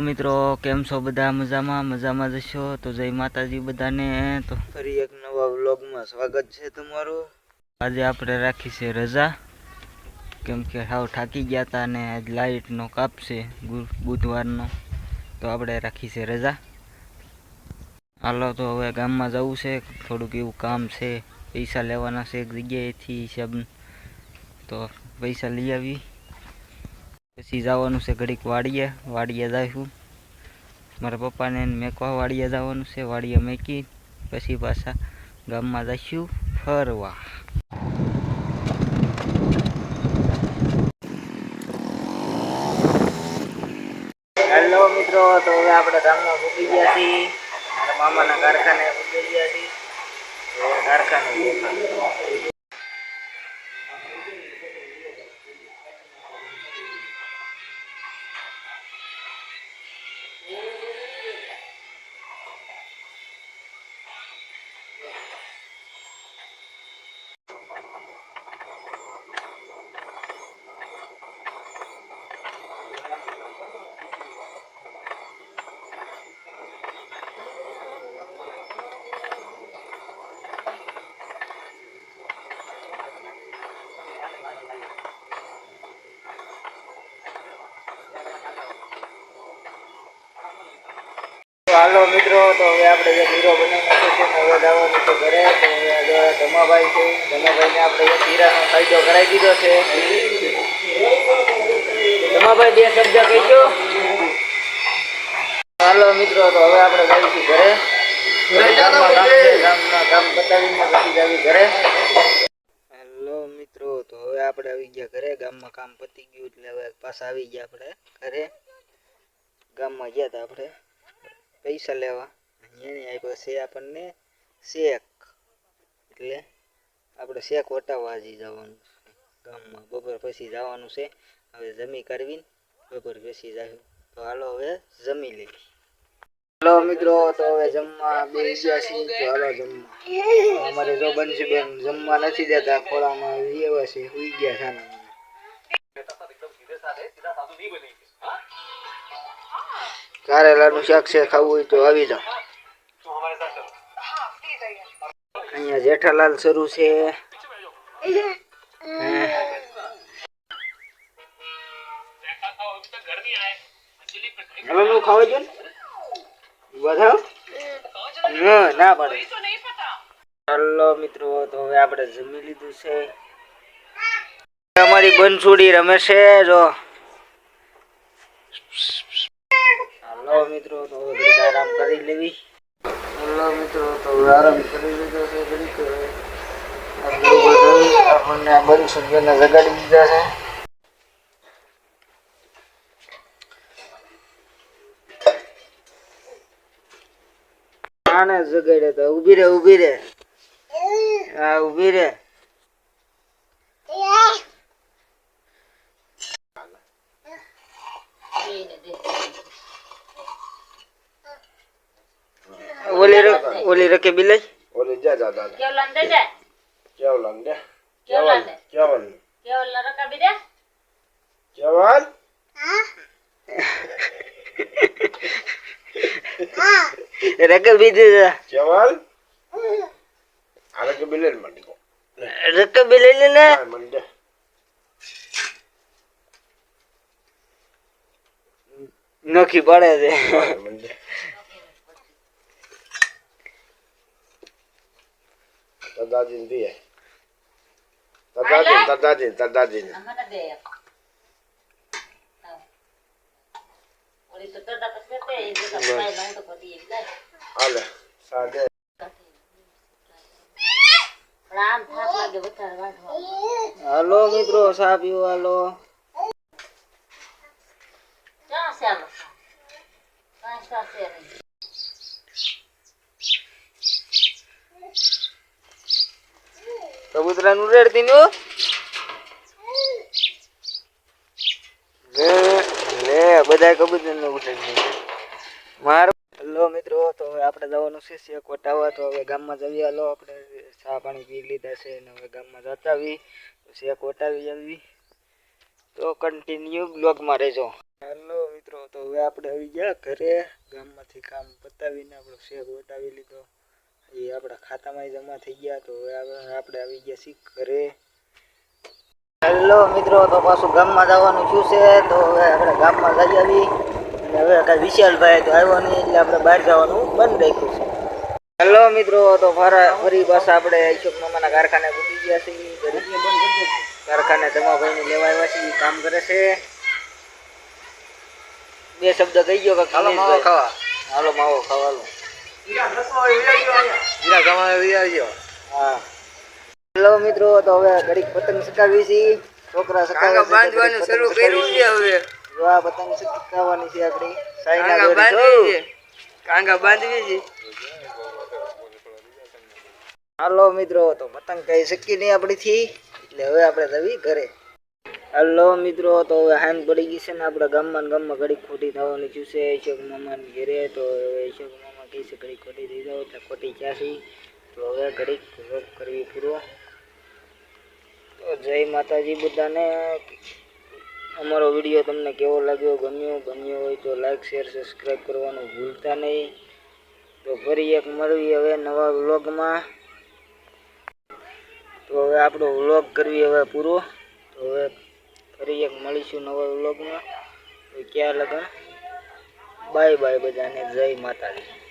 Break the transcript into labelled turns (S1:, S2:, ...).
S1: મિત્રો, કેમ છો બધા? મજામાં? મજામાં જશો તો જય માતાજી બધાને. તો ફરી એક નવા વ્લોગમાં સ્વાગત છે તમારું. આજે આપણે રાખી છે રજા. કેમ કે હાવ થાકી ગયા હતા અને આજ લાઇટનો કાપ છે બુધવારનો. તો આપણે રાખી છે રજા. હાલો, તો હવે ગામમાં જવું છે. થોડુંક એવું કામ છે. પૈસા લેવાના છે એક જગ્યાએથી હિસાબ. તો પૈસા લઈ આવી. પછી જવાનું છે ઘડીક વાડીએ. વાડીએ જઈશું મારા પપ્પાને મેકવા વાડીએ જવાનું છે, વાડીએ મેકી પછી પાછા ગામમાં જઈશું ફરવા. હેલો મિત્રો, તો હવે આપણે ગામમાં પૂકી ગયા છીએ. મામાના કારખાને પૂકી ગયા છીએ. કારખાને હાલો મિત્રો તો હવે આપણે જે હીરો બનાવી નાખ્યો છે હવે જવાનું છે ઘરે. તો હવે ધમાભાઈ છે. ધમાભાઈને આપણે એક હીરાનો ફાયદો કરાવી દીધો છે. ધમાભાઈ બે શબ્દ કહેજો. હાલો મિત્રો તો હવે આપણે જઈશું ઘરે. કામ બતાવીને પછી જાવી ઘરે. હેલો મિત્રો તો હવે આપણે આવી ગયા ઘરે. ગામમાં કામ પતી ગયું એટલે હવે પાછા આવી ગયા આપણે ઘરે. ગામમાં ગયા હતા આપણે. પૈસા લેવા. એની આપ્યો છે આપણને શેક. એટલે આપણે શેક વટાવવા હજી જવાનું ગામમાં બપોર પછી જવાનું છે. હવે જમી કરવીને બપોર પછી જાય તો હાલો હવે જમી લઈ હાલો મિત્રો, તો હવે જમવા બે ગયા છીએ. તો હાલો જમવા. અમારે જો બંસીબેન જમવા નથી દેતા. ખોળામાં એવા છે. સુઈ ગયા છે કારેલાનું શાક છે, ખાવું હોય તો આવી જાઓ. અહીંયા જેઠાલાલ શરૂ છે. હે. હવે નું ખાવા જો ને? પડે. ચાલો મિત્રો, તો હવે આપણે જમી લીધું છે. અમારી બનસુડી રમે છે, જો. હાલો મિત્રો તો ઘડીક આરામ કરી લેવી. હલો મિત્રો તો આરામ કરી લીધો છે ઘડીક. હવે આ બધું આપણને આ જગાડી દીધા છે. આને જગાડે તો ઊભી રે ઊભી રે. હા ઊભી રે. ઓલી રક ઓલી રકે બિલાઈ?
S2: ઓલી જા જા જા
S3: કેવલાને દે દે?
S2: કેવલન દે?
S3: કેવલાને?
S2: કેવલ
S3: કેવલને રકાબી દે
S2: કેવલ
S1: રકે બીજી
S2: કેવલ આલે કે બિલેન મંડી કો
S1: રકે બિલાઈ ને?
S2: હા
S1: નોખી પડે છે
S2: હા મંડે દાદાજી ને દે દાદાજી દાદાજી દાદાજી ને
S3: મને દે એક. હા. ઓલી તો ટટા પર કરતે એ તો કાઈ લઉં તો પતી એક દે
S2: હાલે સાદે
S1: હાલો મિત્રો ચા પીવો
S3: ક્યાં છે આલો કાંઈ સાસે નહીં
S1: કબૂતરા નું રેડતી નું લે બધા કબૂતર ને ઉઠાડી મારો હેલો મિત્રો તો હવે આપણે જવાનું છે શેક વટાવવા તો હવે ગામમાં જવી હાલો આપણે ચા પાણી પી લીધા છે ને હવે ગામમાં જતા આવી તો શેક વટાવી આવી. તો કન્ટિન્યુ બ્લોગમાં રહેજો. હેલો મિત્રો તો તો હવે આપણે આવી ગયા ઘરે. ગામમાંથી કામ પતાવીને આપણો શેક વટાવી લીધો. એ આપણા ખાતામાં જમા થઈ ગયા તો આપણે આપણે આવી ગયા છીએ ઘરે. હેલો મિત્રો તો પાછું ગામમાં જવાનું શું છે તો હવે આપણે ગામમાં જઈ આવી. અને હવે કાંઈ વિશાલભાઈ તો આવ્યો નહીં એટલે આપણે બહાર જવાનું બંધ રાખ્યું છે. હેલો મિત્રો તો ફરા ફરી પાછા આપણે અશોક મામાના કારખાને પૂકી ગયા છીએ કારખાને જમાભાઈને લેવા આવ્યા છીએ કામ કરે છે. બે શબ્દ કહી ગયો કે
S2: હાલો માવો ખાવા.
S1: હાલો માવો ખાવાનો
S2: જીરા કમાવે ગયો.
S1: હા. હેલો મિત્રો તો હવે ઘડીક પતંગ સકાવી છીએ છોકરા સકાવે છે
S2: બાંધવાનું શરૂ કર્યું છે હવે.
S1: જો આ પતંગ સકાવવાની છે આપણી સાઈના દોરી
S2: બાંધવી છે. કાંગા બાંધવી છે.
S1: હાલો મિત્રો તો પતંગ કઈ શકી નહીં આપણીથી. એટલે હવે આપણે જવી ઘરે. હલો મિત્રો તો હવે હાન પડી ગઈ છે ને આપણા ગામમાં ગામમાં ઘડીક ખોટી થવાની છે. અશોક મામાની ઘરે તો હવે અશોક મામા છે, ઘડીક ખોટી થઈ જાવ એટલે ખોટી ક્યાંથી તો હવે ઘડીક રોક કરવી પૂરો. તો જય માતાજી બધાને. અમારો વીડિયો તમને કેવો લાગ્યો, ગમ્યો? ગમ્યો હોય તો લાઈક શેર સબસ્ક્રાઈબ કરવાનું ભૂલતા નહીં. તો ફરી એક મળવી હવે નવા વ્લોગમાં. તો હવે આપણો વ્લોગ કરવી હવે પૂરો. તો હવે ફરી એક મળીશું નવા વ્લોગમાં. તો ક્યાં લગા બાય બાય બધાને, જય માતાજી.